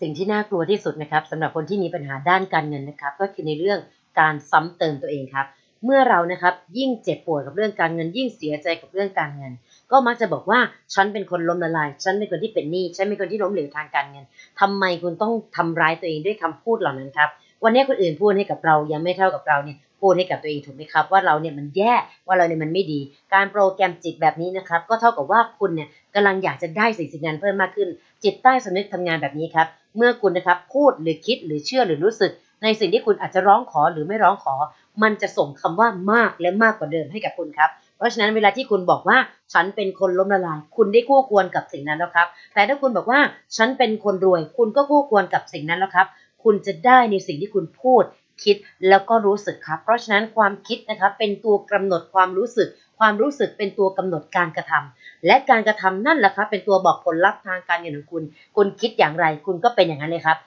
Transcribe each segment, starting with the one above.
สิ่งที่น่ากลัวที่สุดนะครับสำหรับคนที่มีปัญหาด้านการเงินนะครับ ก็คือในเรื่องการซ้ำเติมตัวเองครับ เมื่อเรานะครับยิ่งเจ็บปวดกับเรื่องการเงิน ยิ่งเสียใจกับเรื่องการเงิน ก็มักจะบอกว่าฉันเป็นคนล้มละลาย ฉันเป็นคนที่เป็นหนี้ฉันเป็นคนที่ล้มเหลวทางการเงินทำไมคุณต้องทำร้ายตัวเองด้วยคำพูดเหล่านั้นครับวันนี้คนอื่นพูดให้กับเรายังไม่เท่ากับเราเนี่ยพูดให้กับตัวเองถูกไหมครับ ว่าเราเนี่ยมันแย่ว่าเราเนี่ยมันไม่ดี การโปรแกรมจิตแบบนี้นะครับ ก็เท่ากับว่าคุณเนี่ยกำลังอยากจะได้สิ่งสิ่งนั้นเพิ่มมากขึ้น จิตใต้สำนึกทำงานแบบนี้ครับ เมื่อคุณนะครับพูดหรือคิดหรือเชื่อหรือรู้สึก ในสิ่งที่คุณอาจจะร้องขอหรือไม่ร้องขอ มันจะส่งคำว่ามากและมากกว่าเดิมให้กับคุณครับเพราะฉะนั้นเวลาที่คุณบอกว่าฉันเป็นคนล้มละลาย คุณได้คู่ควรกับสิ่งนั้นแล้วครับ แต่ถ้าคุณบอกว่าฉันเป็นคนรวย คุณก็คู่ควรกับสิ่งนั้นแล้วครับ คุณจะได้ในสิ่งที่คุณพูดคิดแล้วก็รู้สึกครับ เพราะฉะนั้นความคิดนะครับเป็นตัวกำหนดความรู้สึก ความรู้สึกเป็นตัวกำหนดการกระทำและการกระทำนั่นแหละครับเป็นตัวบอกผลลัพธ์ทางการเงินของคุณ คุณคิดอย่างไร คุณก็เป็นอย่างนั้นเลยครับ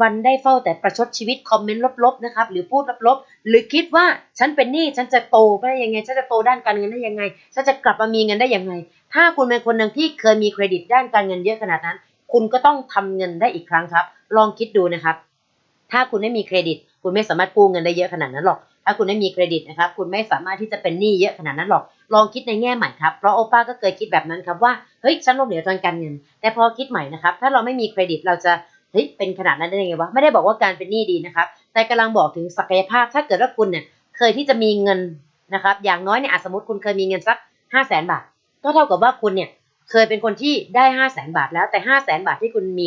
วันๆได้เฝ้าแต่ประชดชีวิตคอมเมนต์ลบๆนะครับหรือพูดลบๆหรือคิดว่าฉันเป็นหนี้ฉันจะโตได้ยังไง ฉันจะโตด้านการเงินได้ยังไง ฉันจะกลับมามีเงินได้ยังไง ถ้าคุณเป็นคนหนึ่งที่เคยมีเครดิตด้านการเงินเยอะขนาดนั้น คุณก็ต้องทำเงินได้อีกครั้งครับ ลองคิดดูนะครับ ถ้าคุณไม่มีเครดิต คุณไม่สามารถกู้เงินได้เยอะขนาดนั้นหรอก ถ้าคุณไม่มีเครดิตนะครับ คุณไม่สามารถที่จะเป็นหนี้เยอะขนาดนั้นหรอก ลองคิดในแง่ใหม่ครับ เพราะโอป้าก็เคยคิดแบบนั้นครับว่า เฮ้ย ฉันล้มเหลวทางการเงิน แต่พอคิดใหม่นะครับ ถ้าเราไม่มีเครดิตเราจะ เฮ้ย เป็นขนาดนั้นได้ยังไงวะ ไม่ได้บอกว่าการเป็นหนี้ดีนะครับ แต่กำลังบอกถึงศักยภาพ ถ้าเกิดว่าคุณเนี่ย เคยที่จะมีเงินนะครับ อย่างน้อยเนี่ยอะสมมติคุณเคยมีเงินสักห้าแสนบาท ก็เท่ากับว่าคุณเนี่ย เคยเป็นคนที่ได้ห้าแสนบาทแล้ว แต่ห้าแสนบาทที่คุณมี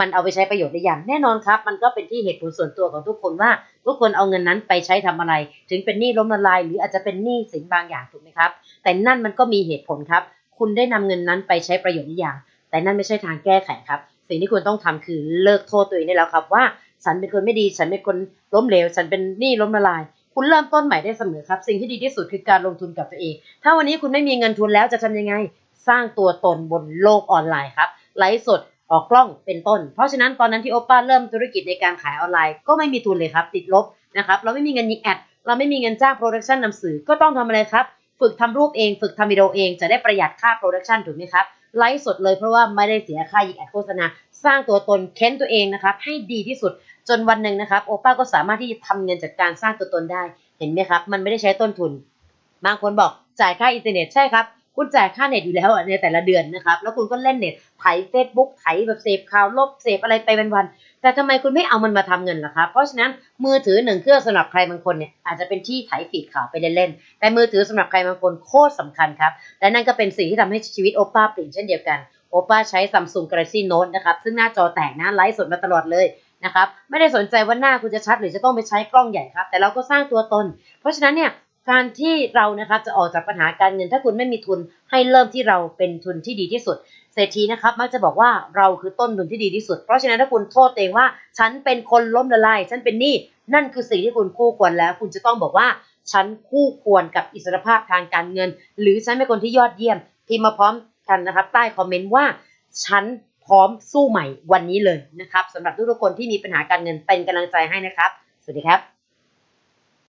มันเอาไปใช้ประโยชน์ได้อย่างแน่นอนครับ มันก็เป็นที่เหตุผลส่วนตัวของทุกคนว่า ทุกคนเอาเงินนั้นไปใช้ทำอะไร ถึงเป็นหนี้ล้มละลาย หรืออาจจะเป็นหนี้สินบางอย่างถูกไหมครับ แต่นั่นมันก็มีเหตุผลครับ คุณได้นำเงินนั้นไปใช้ประโยชน์ได้อย่าง แต่นั่นไม่ใช่ทางแก้ไขครับ สิ่งที่คุณต้องทำคือเลิกโทษตัวเองได้แล้วครับว่า ฉันเป็นคนไม่ดี ฉันเป็นคนล้มเหลว ฉันเป็นหนี้ล้มละลายคุณเริ่มต้นใหม่ได้เสมอครับ สิ่งที่ดีที่สุดคือการลงทุนกับตัวเอง ถ้าวันนี้คุณไม่มีเงินทุนแล้วจะทำยังไง สร้างตัวตนบนโลกออนไลน์ครับ ไลฟ์สด ออกกล้องเป็นต้น เพราะฉะนั้นตอนนั้นที่โอป้าเริ่มธุรกิจในการขายออนไลน์ก็ไม่มีทุนเลยครับ ติดลบนะครับเราไม่มีเงินยิงแอดเราไม่มีเงินจ้างโปรดักชันนำสื่อก็ต้องทำอะไรครับ ฝึกทำรูปเอง ฝึกทำวิดีโอเองจะได้ประหยัดค่าโปรดักชันถูกไหมครับไลฟ์สดเลยเพราะว่าไม่ได้เสียค่ายิงแอดโฆษณา สร้างตัวตนเค้นตัวเองนะครับให้ดีที่สุดจนวันหนึ่งนะครับโอป้าก็สามารถที่จะทำเงินจากการสร้างตัวตนได้เห็นไหมครับ มันไม่ได้ใช้ต้นทุน บางคนบอกจ่ายค่าอินเทอร์เน็ตใช่ครับ คุณจ่ายค่าเน็ตอยู่แล้วในแต่ละเดือนนะครับ แล้วคุณก็เล่นเน็ตไถเฟซบุ๊กไถแบบเสพข่าวลบเสพอะไรไปวันๆแต่ทำไมคุณไม่เอามันมาทำเงินล่ะครับเพราะฉะนั้นมือถือหนึ่งเครื่องสำหรับใครบางคนเนี่ยอาจจะเป็นที่ไถฟีดข่าวไปเล่นๆแต่มือถือสำหรับใครบางคนโคตรสำคัญครับและนั่นก็เป็นสิ่งที่ทำให้ชีวิตโอป้าเปลี่ยนเช่นเดียวกันโอป้าใช้ Samsung Galaxy Note นะครับซึ่งหน้าจอแตกนะไลฟ์สดมาตลอดเลยนะครับไม่ได้สนใจว่าหน้าคุณจะชัดหรือจะต้องไปใช้กล้องใหญ่ครับ แต่เราก็สร้างตัวตน เพราะฉะนั้นเนี่ย การที่เรานะครับจะออกจากปัญหาการเงิน ถ้าคุณไม่มีทุนให้เริ่มที่เราเป็นทุนที่ดีที่สุดเศรษฐีนะครับมักจะบอกว่าเราคือต้นทุนที่ดีที่สุด เพราะฉะนั้นถ้าคุณโทษตัวเองว่า ฉันเป็นคนล้มละลายฉันเป็นหนี้นั่นคือสิ่งที่คุณคู่ควรแล้ว คุณจะต้องบอกว่าฉันคู่ควรกับอิสรภาพทางการเงิน หรือฉันเป็นคนที่ยอดเยี่ยมพิมพ์มาพร้อมกันนะครับใต้คอมเมนต์ว่าฉันพร้อมสู้ใหม่วันนี้เลยนะครับสำหรับทุกๆคนที่มีปัญหาการเงินเป็นกำลังใจให้นะครับ สวัสดีครับ